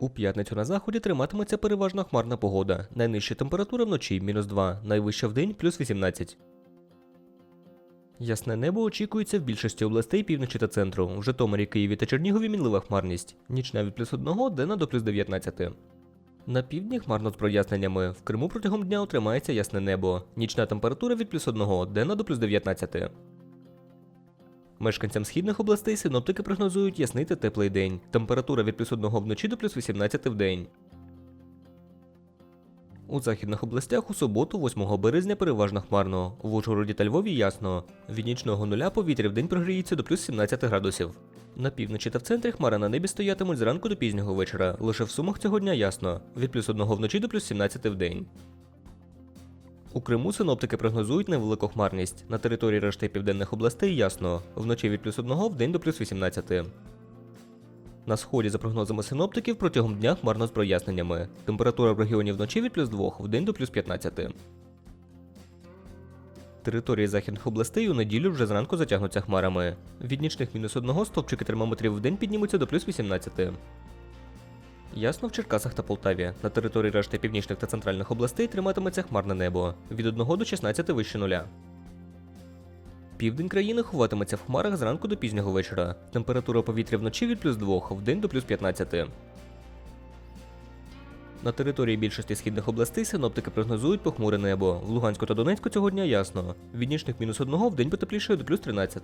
У п'ятницю на заході триматиметься переважно хмарна погода. Найнижча температура вночі мінус 2, найвища вдень плюс 18. Ясне небо очікується в більшості областей півночі та центру. В Житомирі, Києві та Чернігові мінлива хмарність. Нічна від плюс 1 денна до плюс 19. На півдні хмарно з проясненнями. В Криму протягом дня утримається ясне небо. Нічна температура від плюс 1 денна до плюс 19. Мешканцям східних областей синоптики прогнозують ясний та теплий день. Температура від плюс 1 вночі до плюс 18 в день. У західних областях у суботу, 8 березня, переважно хмарно. В Ужгороді та Львові ясно. Від нічного нуля повітря в день прогріється до плюс 17 градусів. На півночі та в центрі хмара на небі стоятимуть зранку до пізнього вечора. Лише в сумах цього дня ясно. Від плюс 1 вночі до плюс 17 в день. У Криму синоптики прогнозують невелику хмарність. На території решти південних областей ясно. Вночі від плюс 1 в день до плюс 18. На сході, за прогнозами синоптиків, протягом дня хмарно з проясненнями. Температура в регіоні вночі від плюс 2 в день до плюс 15. Території західних областей у неділю вже зранку затягнуться хмарами. Від нічних мінус 1 стовпчики термометрів в день піднімуться до плюс 18. Ясно в Черкасах та Полтаві. На території решти північних та центральних областей триматиметься хмарне небо від 1 до 16 вище нуля. Південь країни ховатиметься в хмарах зранку до пізнього вечора. Температура повітря вночі від плюс 2 в день до плюс 15. На території більшості східних областей синоптики прогнозують похмуре небо. В Луганську та Донецьку цього дня ясно. Від нічних мінус 1 в день потеплішає до плюс 13.